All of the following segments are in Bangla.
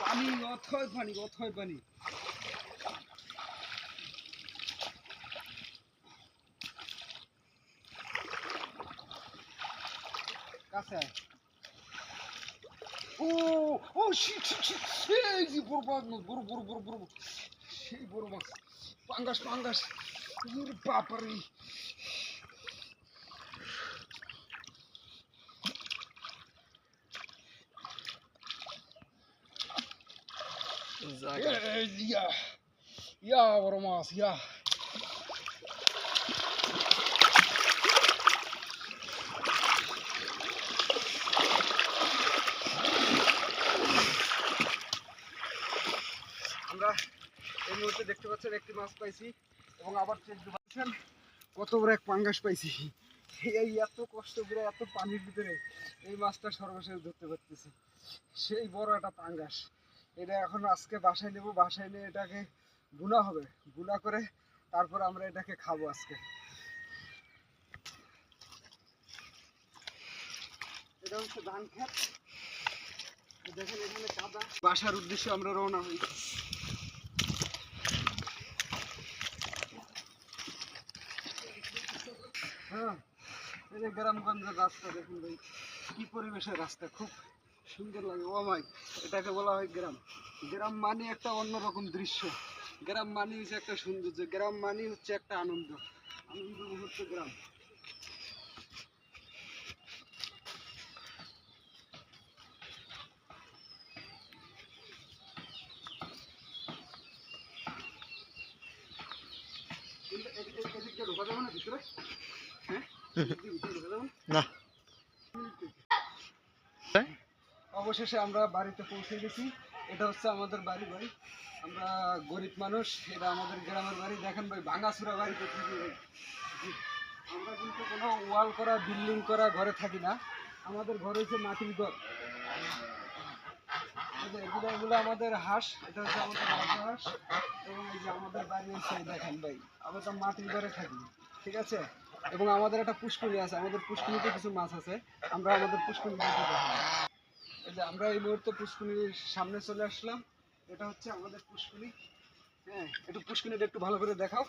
পানি অথয় পানি অথয় পানি কাছে ও ও সেই বড় বড় বড় বড় বড় সেই বড় মাছ পাঙ্গাস পাঙ্গাস বাপারি ইয়া বড় মাছ ইয়া আমরা এই মুহূর্তে দেখতে পাচ্ছেন একটি মাছ পাইছি এবং আবার চেক পাচ্ছেন কত বড় এক পাঙ্গাস পাইছি। এই এত কষ্ট করে, এত পানির ভিতরে এই মাছটা সর্বশেষ ধরতে পারতেছি। সেই বড় একটা পাঙ্গাস। এটা এখন আজকে বাসায় নেব, বাসায় নিয়ে এটাকে বুনা হবে। বুনা করে তারপর আমরা এটাকে খাব আজকে। এটা হচ্ছে ধান খেত দেখেন এখানে কাদা। বাসার উদ্দেশ্যে আমরা রওনা হই। হ্যাঁ এই গ্রামগঞ্জের রাস্তা দেখুন ভাই, কি পরিবেশের রাস্তা, খুব সুন্দর লাগে ও মাই এটাকে বলা হয় গ্রাম। গ্রাম মানে একটা অন্যরকম দৃশ্য। গ্রাম মানে হচ্ছে একটা সৌন্দর্য গ্রাম মানে হচ্ছে একটা আনন্দ। আনন্দ মুহূর্ত গ্রাম। ঢোকা যাবে না ভিতরে? হ্যাঁ? না? অবশেষে আমরা বাড়িতে পৌঁছে গেছি। এটা হচ্ছে আমাদের বাড়ি বাড়ি আমরা গরিব মানুষ, এটা আমাদের গ্রামের বাড়ি। দেখেন ভাই, ভাঙাচুরা বাড়িতে আমরা কিন্তু কোনো ওয়াল করা, বিল্ডিং করা ঘরে থাকি না। আমাদের ঘর হচ্ছে মাটির ঘর। এগুলো এগুলো আমাদের হাঁস, এটা হচ্ছে আমাদের হাঁস। এবং এই যে আমাদের বাড়ি হচ্ছে দেখেন ভাই, আমরা তো মাটির ঘরে থাকি, ঠিক আছে? এবং আমাদের একটা পুষ্করী আছে, আমাদের পুষ্করিতে কিছু মাছ আছে। আমরা আমাদের পুষ্করী দেখে দেখাবো আমরা এই মুহূর্তে পুষ্কুনির সামনে চলে আসলাম। এটা হচ্ছে আমাদের পুষ্কুনি হ্যাঁ একটু পুষ্কুনিটা একটু ভালো করে দেখাও।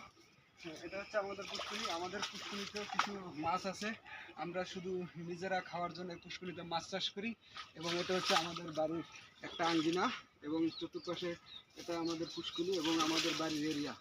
হ্যাঁ, এটা হচ্ছে আমাদের পুষ্কুনি আমাদের পুষ্কুনিতেও কিছু মাছ আছে। আমরা শুধু নিজেরা খাওয়ার জন্য পুষ্কুনিতে মাছ চাষ করি এবং এটা হচ্ছে আমাদের বাড়ির একটা আঙ্গিনা এবং চতুর্পাশে এটা আমাদের পুষ্কুনি এবং আমাদের বাড়ির এরিয়া।